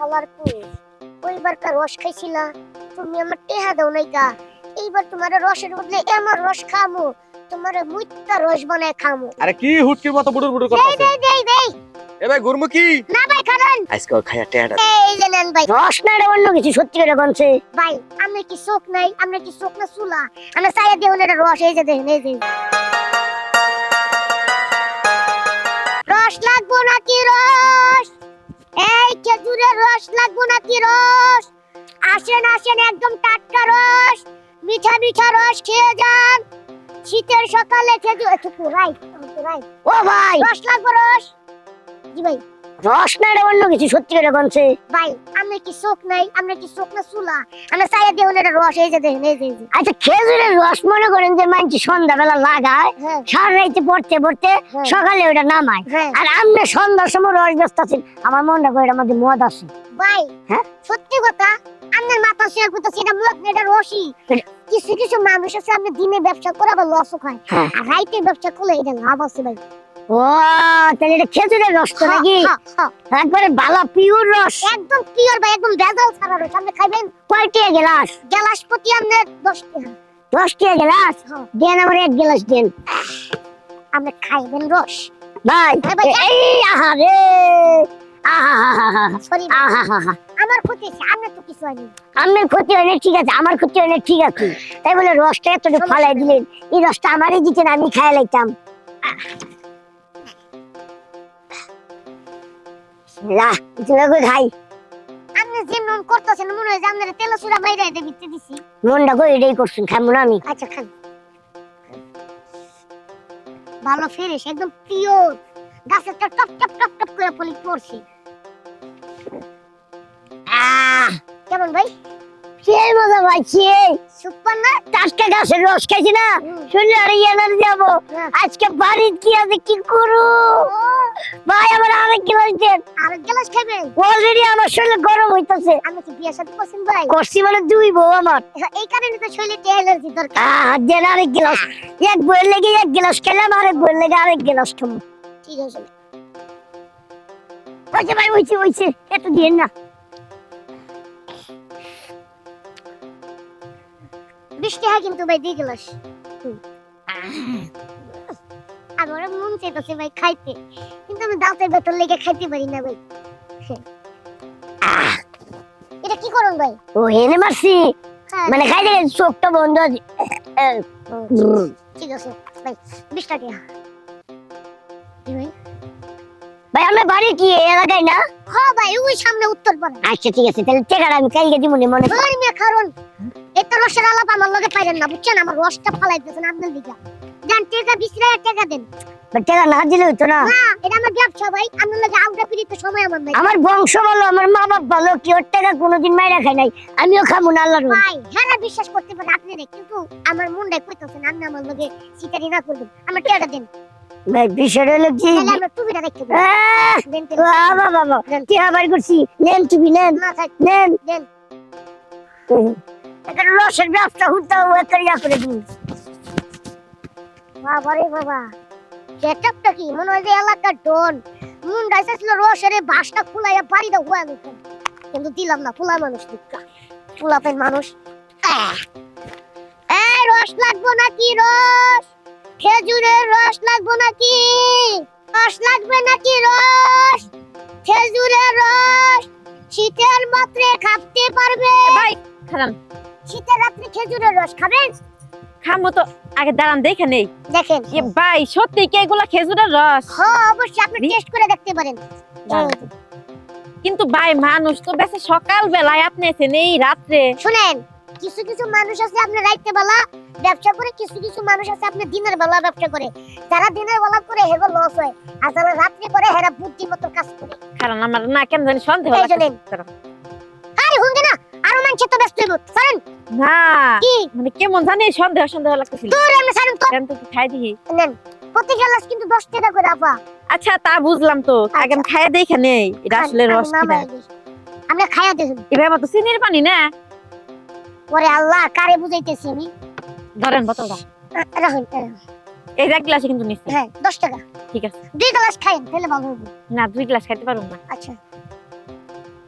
হালার পুরুষ ওইবারকার রস খাইছিলা। তুমি আমার টেহা দাও নাই গা। এইবার তোমার রসের বদলে এমন রস খামু তোমার মুইত্তা রস বানায় খামু। আরে কি হুটকির মতো বুড়ুর বুড়ুর করতেছে? দেই দেই দেই। এ ভাই গুরমুখী। না ভাই কারণ আজকে খায়া টেয়াটা এই যে নেন ভাই। রস না রে অন্য কিছু সত্যি করে বলছে। ভাই আমরা কি চোখ নাই আমরা কি চোখ না চুলা? আমরা চাইয়া দেহ এটা রস এই যে দেখেন এই যে। রস লাগবো নাকি রস? এই খেজুরের রস লাগবো নাকি রস? আসেন আসেন একদম টাটকা রস। মিঠা মিঠা রস খেয়ে যান। শীতের সকালে খেজুর একটু রাইট রাই ও ভাই! রস লাগবো রস? জি ভাই। রস না এটা অন্য কিছু সত্যি করে বলছে। ভাই আমরা কি চোখ নাই আমরা কি চোখ না চুলা? আমরা চাইয়া দেহ এটা রস এই যে দেখেন এই যে আচ্ছা খেজুরের রস মনে করেন যে মানছি সন্ধ্যাবেলা লাগায় হ্যাঁ। সারা রাইতে পড়তে পড়তে হ্যাঁ। সকালে ওটা নামায়। হ্যাঁ। আর আমরা সন্ধ্যার সময় রস ব্যস্ত আছেন আমার মনটা করে মধ্যে মদ আছে। ভাই? সত্যি কথা আপনার মাথা শেয়ার করতেছি এটা না, এটা রসি কিছু কিছু মানুষ আছে আপনি দিনে ব্যবসা করে আবার লসও খায়। আর রাইতে ব্যবসা করলে এটা লাভ আছে ভাই। ও তাহলে এটা খেজুরের রস তো নাকি? হ্যাঁ, হ্যাঁ, হ্যাঁ। একবারে ভালো পিওর রস। একদম পিওর ভাই একদম ভেজাল ছাড়া রস। আপনি খাইবেন? গেলাস? প্রতি গেলাস? হ্যাঁ। দেন আমার এক গেলাস দেন। আপনি খাইবেন রস? ভাই হ্যাঁ এই আহা রে! আমার ক্ষতি আপনার তো কিছু হয়নি। আমার ক্ষতি হয় না ঠিক আছে আমার ক্ষতি হয় না ঠিক আছে। তাই বলে রসটা এতটুকু ফালাই দিলেন। এই রসটা আমারই দিতেন আমি খাই লাইতাম। লা তুমি খাই। আপনি যে নুন করতেছেন মনে হয় যে আপনার তেল সুরা এটা ভিত্তি দিছি। মনটা করে এটাই করছেন খাব না আমি। আচ্ছা খান। ভালো ফ্রেশ একদম পিওর গাছের top top top top top করে ফলি পড়ছি। কেমন ভাই? সেই মজা সুপার না? টাটকা গাছের রস খাইছি না শুনলে আর যাব। হ্যাঁ। আজকে বাড়ির কি আছে কি করু? ভাই আমার আরেক গ্লাস দেন। আর গ্লাস খাবেন? অলরেডি আমার শরীরে গরম হইতাছে। আমি কি বিয়ে সাথে করছেন ভাই। করছি মানে দুই বউ আমার। এই কারণে তো শরীরে অ্যালার্জি দরকার। আহ দেন আরেক গ্লাস। এক বইয়ের লেগে এক গ্লাস খেলাম আরেক বইয়ের লেগে আরেক গ্লাস খাব। ঠিক আছে। ওইছে ভাই ওইছে ওইছে এত দিন না। বৃষ্টি হয় কিন্তু ভাই দুই গ্লাস। মন চাইতেছে ভাই খাইতে কিন্তু আমি দাঁতের ভেতর লেগে খাইতে পারি না ভাই। এটা কি করুন ভাই? ও হেনে মারছি। হ্যাঁ, মানে চোখটা বন্ধ। ঠিক আছে ভাই বিশ টাকা। ভাই? ভাই আমার বাড়ি কি এলাকায় না? হ্যাঁ ভাই ওই সামনে উত্তর পাড়া। আচ্ছা ঠিক আছে তাহলে টেকার আমি কালকে দিব মনে মনে মেয়ে কারণ এটা রসের আলাপ আমার লগে পাইলেন না বুঝছেন? আমার রসটা ফালাইতেছেন আপনার দিকে। দেন টাকা বিশ টাকা টাকা দেন। টেকা না দিলে হইতো না। এটা আমার ব্যবসা ভাই আপনার লগে আউটা পিড়িতে সময় আমার নাই। আমার বংশ ভালো আমার মা বাপ ভালো কি ওর টাকা কোনোদিন মাইরা খাই নাই। আমিও খাব না আল্লাহর ভাই হ্যাঁ বিশ্বাস করতে পারে আপনি রে কিন্তু আমার মনটাই কইতাছেন আপনি আমার লগে সিটারি না করবেন। আমার টাকা দেন। ভাই বিষয়টা হলো কি? আমরা বাবা বাবা কি আবার করছি? নেন তুমি নেন। নেন। রসের ব্যবসা হুতা ইয়া করে দিন। বাবা রে বাবা। সেটআপটা কি? মনে হয় যে এলাকার ডন। মুন ডাইসাছিল রসের এই বাসটা খুলাইয়া বাড়িটা হুয়া নিতাম কিন্তু দিলাম না ফুলা মানুষ দিকা ফুলাপেন মানুষ! এই রস লাগবো নাকি রস? খেজুরের রস লাগবো নাকি? রস লাগবে নাকি রস? খেজুরের রস শীতের মাত্রে খাতে পারবে? ভাই খারান শীতের রাত্রে খেজুরের রস খাবেন? খামো তো। আগে দাঁড়ান দেখে নেই। দেখেন। এ ভাই সত্যি কি এগুলা খেজুরের রস? হ্যাঁ অবশ্যই আপনি টেস্ট করে দেখতে পারেন। কিন্তু ভাই মানুষ তো বেশি সকাল বেলায় আপনি এসেন এই রাত্রে। শুনেন কিছু কিছু মানুষ আছে আপনি রাইতে বেলা ব্যবসা করে কিছু কিছু মানুষ আছে আপনি দিনের বেলা ব্যবসা করে। যারা দিনের বেলা করে হেগো লস হয়। আর যারা রাত্রে করে হেরা বুদ্ধি মতো কাজ করে। কারণ আমার না কেন জানি সন্দেহ এই আরও মানুষ তো ব্যস্ত হইব। সারেন না। কি? মানে কেমন জানি সন্দেহ সন্দেহ লাগতেছিল। তোর আমি সারেন তো। কেন তো খাই দিই। নেন। প্রতি গ্লাস কিন্তু 10 টাকা করে আপা। আচ্ছা তা বুঝলাম তো। আগে আমি খাই দেখে নেই এটা আসলে রস কিনা আমরা খাইয়া দেখুন এবার মতো চিনির পানি না। ওরে আল্লাহ কারে বুঝাইতেছি আমি? ধরেন বোতলটা আ, রাখুন রাখুন। এই এক গ্লাসে কিন্তু নিচ্ছে। হ্যাঁ 10 টাকা। ঠিক আছে। দুই গ্লাস খাইন তাহলে ভালো হবে না দুই গ্লাস খাইতে পারুম না। আচ্ছা।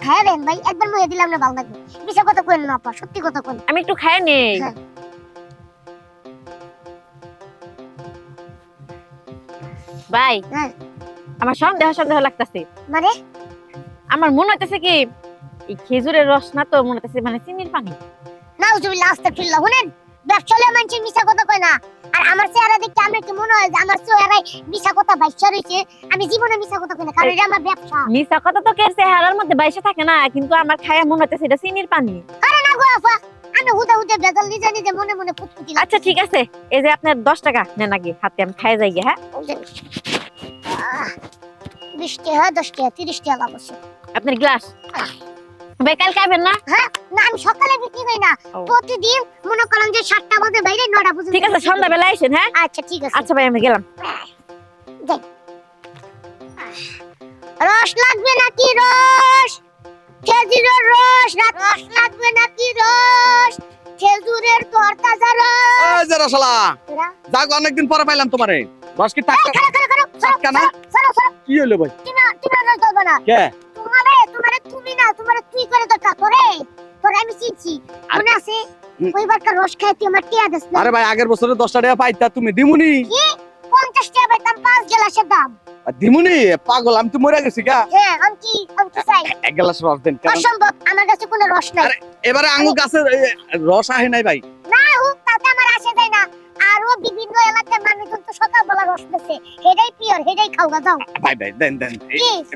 হ্যাঁ ভাই একবার দিলাম না ভালো লাগবে কথা কইন না আপা সত্যি কথা কইন আমি একটু খাই নেই। হ্যাঁ। ভাই হ্যাঁ। আমার সন্দেহ সন্দেহ লাগতেছে। মানে? আমার মনে হইতেছে কি এই খেজুরের রস না তো মনে হইতেছে মানে চিনির পানি। নাউজুবিল্লাহ আস্তাগফিরুল্লাহ শুনেন? ব্যবসালে মানুষের মিশা কথা কয় না। আর আমার চেহারা দেখতে আমার কি মনে হয় যে আমার চেহারায় মিশা কথা বাইশা রয়েছে? আমি জীবনে মিশা কথা কই না কারণ এটা আমার ব্যবসা। মিশা কথা তো কের চেহারার মধ্যে বাইসে থাকে না কিন্তু আমার খায়া মনে হইতেছে এটা চিনির পানি। আরে না গো আপা আমি হুদা হুদা বেজাল নিজে নিজে মনে মনে ফুটফুটি আচ্ছা ঠিক আছে। এই যে আপনার দশ টাকা নেন আগে হাতে আমি খাই যাই হ্যাঁ? বিশ টাকা দশ টাকা তিরিশ টাকা লাভ আছে। আপনার গ্লাস। ভাই কাল খাবেন না? না আমি সকালে বিক্রি করি না। প্রতিদিন মনে করেন যে সাতটা বাজে বাইরে নটা পর্যন্ত ঠিক আছে সন্ধ্যাবেলা আসেন হ্যাঁ? আচ্ছা ঠিক আছে। আচ্ছা ভাই আমি গেলাম। রস লাগবে নাকি রস? খেজুরের রস না রস লাগবে নাকি রস? খেজুরের রস। এই যে রসলা যাক অনেকদিন পরে পাইলাম তোমারে। রস কি টাকা কি হলো ভাই? তুমি তুমি রস না। কে? তোমারে তুমি না তোমারে তুই করে দরকার? তোরে? তোরে আমি চিনছি। মনে আছে। ওইবারকার রস খাই তুই আমার টিয়া দিস না? আরে ভাই আগের বছরে দশটা টাকা পাইতা তুমি দিমুনি। কি? পঞ্চাশ টাকা পাইতাম পাঁচ গ্লাসের দাম। দিমুনি? পাগল আমি তো মরে গেছি গা। হ্যাঁ আমি কি আমি কি চাই? এক গ্লাস রস দেন কারণ অসম্ভব আমার কাছে কোনো রস নাই। আরে, এবারে আঙুর গাছের এ, রস আহে নাই ভাই। না হোক তাতে আমার আসে যায় না। আরও বিভিন্ন এলাকার মানুষজন তো সকালবেলা রস পেছে হেডাই পিওর হেডাই খাওয়া দাও ভাই ভাই দেন দেন।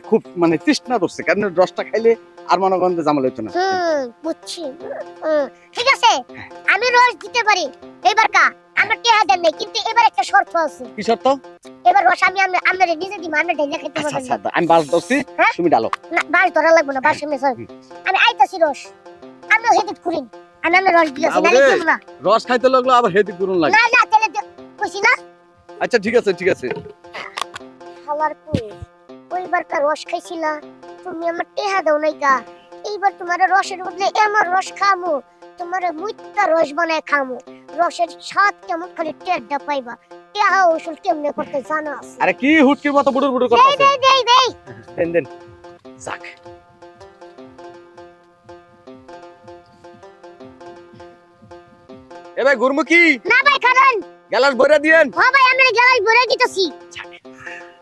খুব মানে তৃষ্ণা কারণ রসটা খাইলে আর মনে জামাল হইতো না। বুঝছি। ঠিক আছে? আমি রস দিতে পারি। এবার কা আমার টেহা দেন নাই কিন্তু এবার একটা শর্ত আছে। কি শর্ত? এবার রস আমি আমরা নিজে দিব আমরা ঢেলে খেতে আচ্ছা পারবেন আচ্ছা আমি বাস ধরছি হ্যাঁ? তুমি ডালো না বাস ধরা লাগবে না বাস সামনে সর আমি আইতাছি রস। আমিও হেদিক করিন আমি রস দিয়েছি না বাবরে। না রস খাইতে লাগল আবার হেদি করুন লাগে না না তাহলে কইছি না? আচ্ছা ঠিক আছে ঠিক আছে। খালার পুষ ওইবার কা রস খাইছিলা তুমি আমার টেহা দাও নাই কা এইবার তোমার রসের বদলে এমন রস খামু তোমার মুইত্তা রস বানায় খামু। রসের স্বাদ কেমন খালি টেডটা পাইবা। টেহা ওষুধ কেমনে করতে জানা আছে আরে কি হুটকির মতো বুড়ুর বুড়ুর দেই দেই দেই দেই। দেন দেন। যাক। এ ভাই গুরমুখী। না ভাই খারান গ্যালাস ভরে দিয়েন। হ ভাই আমি গেলাই ভরে দিতেছি।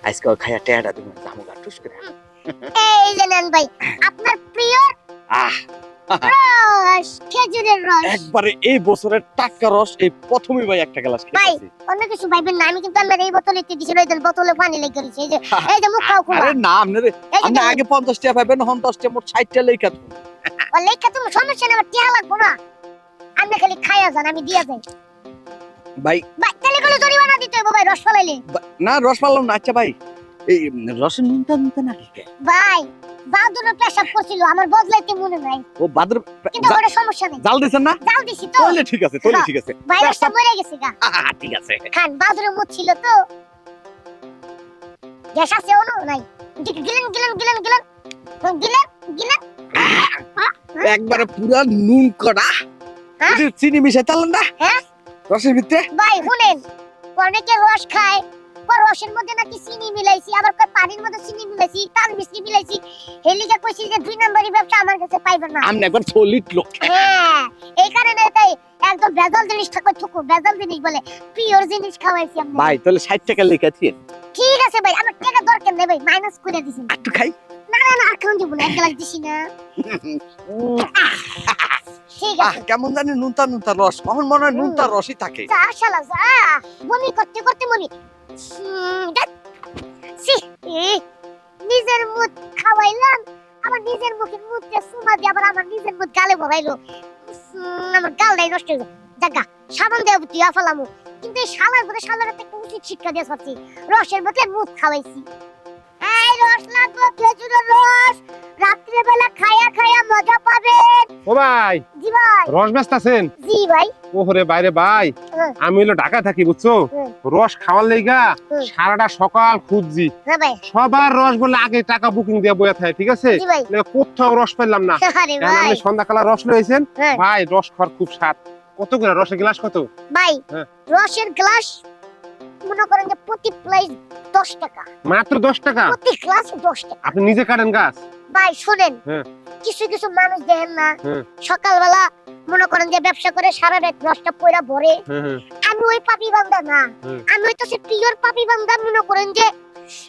আজকে খায়া টেয়াটা দিবেন জামু গা টুস করে। এই যে নেন ভাই আপনার প্রিয় আহ! রস খেজুরের রস। একবারে এই বছরের টাটকা রস এই প্রথমই ভাই একটা গ্লাস ভাই। খেয়েছি অন্য কিছু ভাইবেন না আমি কিন্তু আমার এই বোতলে একটু দিছিল এই বোতলে পানি লেগে গেছে এই যে এই যে মুখ খাও খুব আরে না আপনি আপনি। আগে পঞ্চাশ টাকা পাবেন হন দশ টাকা মোট ষাট টাকা লেখা। ও লেখা তুমি সমস্যা না আমার টিয়া লাগবো না। আপনি খালি খাইয়া যান আমি দিয়া যাই। ভাই। ভাই তাহলে কোনো জরিমানা দিতে হবে ভাই রস ফলাইলে? না রস পারলাম না আচ্ছা ভাই। এই রসের নুনটা নুনটা না কি ভাই বাদুরে পেশাব করছিল আমার বদলাইতে মনে নাই। ও বাদর কিন্তু ওটা সমস্যা নেই। জাল দিছেন না? জাল দিছি তো। তাহলে ঠিক আছে তাহলে হ্যাঁ। ঠিক আছে। ভাইরাসটা মরে গেছে গা। ঠিক আছে। খান বাদুরে মুখ ছিল তো। গ্যাস আছে ওনো নাই। গি- গিলেন গিলেন গিলেন গিলেন। গিলেন গিলেন। একবারে পুরা নুন কড়া চিনি মিশাই তালেন না? হ্যাঁ? রসের ভিতরে? ভাই শুনেন অনেকে রস খায় রসের মধ্যে নাকি চিনি মিলাইছি আবার কয় পানির মধ্যে চিনি মিলাইছি তাল মিষ্টি মিলাইছি। হেলিকা কইছি যে দুই নম্বরই ব্যবসা আমার কাছে পাইবেন না। আমি একবার সলিড লোক। হ্যাঁ এই কারণে তাই একদম ভেজাল জিনিস থাকবে থুকু ভেজাল জিনিস বলে পিওর জিনিস খাওয়াইছি আমি। ভাই তাহলে ষাট টাকা লেখা দিয়েন ঠিক আছে ভাই আমার টাকা দরকার নেই ভাই মাইনাস করে দিছি। একটু খাই। না না না আর খাওয়ান দিব না এক গ্লাস দিছি না। কেমন জানি নুনতা নুনতা রস। আমার মনে হয় নুনতা রসই থাকে। যা শালা যা। বমি করতে করতে এ, নিজের মুখ খাওয়াইলাম আমার নিজের মুখের মুখে সুমা দিয়ে আবার আমার নিজের মুখ গালে ভরাইলো। আমার গালটাই নষ্ট হয়ে জাগা সাবান দেওয়া বুদ্ধি আফালামু কিন্তু এই শালার বলে শালার একটা উচিত শিক্ষা দিয়ে সরছি রসের বদলে মুখ খাওয়াইছি। রস লাগবো খেজুরের রস। রাত্রেবেলা খায়া খায়া মজা পাবেন। ও ভাই জি ভাই। রস ব্যস্ত আছেন জি ভাই। ওহরে বাইরে ভাই হ্যাঁ। আমি হলো ঢাকা থাকি বুঝছ? হ্যাঁ। রস খাওয়ার লেগা সারাটা সকাল খুঁজছি। হ্যাঁ সবার রস বলে আগে টাকা বুকিং দিয়ে বয়ে থাকে ঠিক আছে? কোথাও রস পেলাম না। আপনি সন্ধ্যাকালা রস লয়েছেন হ্যাঁ। ভাই রস খাওয়ার খুব স্বাদ। কত করে? রসের গ্লাস কত? ভাই হ্যাঁ। রসের গ্লাস মনে করেন যে প্রতি প্রাইস দশ টাকা। মাত্র দশ টাকা? প্রতি গ্লাস দশ টাকা। আপনি নিজে কাটেন গাছ? ভাই শুনেন হ্যাঁ। কিছু কিছু মানুষ দেখেন না হ্যাঁ। সকালবেলা মনে করেন যে ব্যবসা করে সারা রাত রসটা পয়রা ভরে। হ্যাঁ আমি ওই পাপি বান্দা না। আমি হইতেছি পিওর পাপি বান্দা মনে করেন যে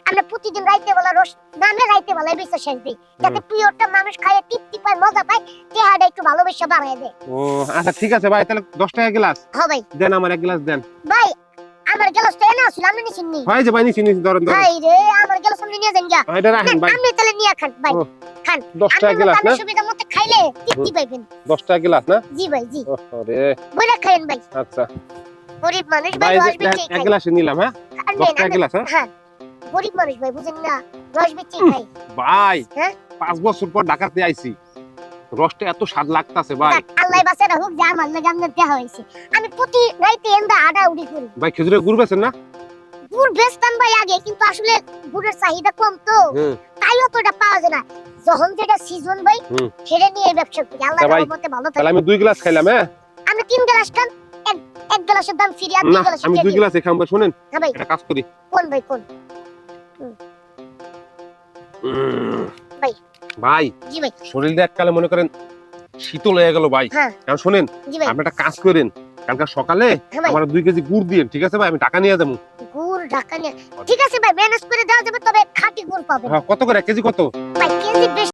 আমরা প্রতিদিন রাইতে বেলা রস নামে রাইতে বেলায় বেঁচে শেষ দিই। যাতে পিওরটা মানুষ খায় তৃপ্তি পায় মজা পায় চেহারা একটু ভালোবেসে বাড়ায় দেয়। ও আচ্ছা ঠিক আছে ভাই তাহলে দশ টাকা গ্লাস হ্যাঁ ভাই। দেন আমার এক গ্লাস দেন। ভাই আমার গেলাস তো এনে আসছিল আমি নিছি নি। হয় যে ভাই নিছি নিছি ধরেন ধরেন। ভাই রে আমার গেলাস আপনি নিয়ে যান গা হ্যাঁ, এটা রাখেন ভাই। আমি তাহলে নিয়ে খান ভাই। ও, দশ টাকা আপনি গ্লাস না? সুবিধা মতো খাইলে তৃপ্তি পাইবেন। দশ টাকা গ্লাস না? জি ভাই জি। ওরে বইরা খাইন ভাই। আচ্ছা। গরিব মানুষ ভাই ভাই রস বেচে এক খাই গ্লাসে নিলাম হ্যাঁ? আর দশ নেন, টাকা আমি- গ্লাস হ্যাঁ? হ্যাঁ। গরিব মানুষ ভাই বুঝেন না রস বেচে খাই ভাই হ্যাঁ? পাঁচ বছর পর ঢাকাতে আইছি। রসটা এত স্বাদ লাগতাছে ভাই। আল্লাহ বাসে রাখুক যে আমার লাগে আপনার দেওয়া হয়েছে। আমি প্রতি রাইতে এন্দা আডা উড়ি করি। ভাই খেজুরে গুড় বেছেন না? গুড় বেচতাম ভাই আগে কিন্তু আসলে গুড়ের চাহিদা কম তো। তাই অতটা পাওয়া যায় না। যখন যেটা সিজন ভাই। সেটা নিয়ে ব্যবসা করি। আল্লাহ তা ভাই, রহমতে ভালো তাহলে আমি দুই গ্লাস খাইলাম হ্যাঁ? আমি তিন গ্লাস খান এক এক গ্লাসের দাম ফিরে আর দুই গ্লাসের আমি দুই। গ্লাস খাম ভাই শুনেন। হ্যাঁ ভাই। একটা কাজ করি। কোন ভাই কোন? ভাই। ভাই জি ভাই। শরীরটা এককালে মনে করেন শীতল হয়ে গেল ভাই। হ্যাঁ। এখন শোনেন জি ভাই। আপনি একটা কাজ করেন কালকে সকালে হ্যাঁ আমার দুই কেজি গুড় দিয়ে ঠিক আছে ভাই? আমি টাকা নিয়ে যাব। গুড় ঢাকা নিয়ে ঠিক আছে ভাই ম্যানেজ করে দেওয়া যাবে তবে খাঁটি গুড় পাবে। হ্যাঁ কত করে? কেজি কত? ভাই কেজি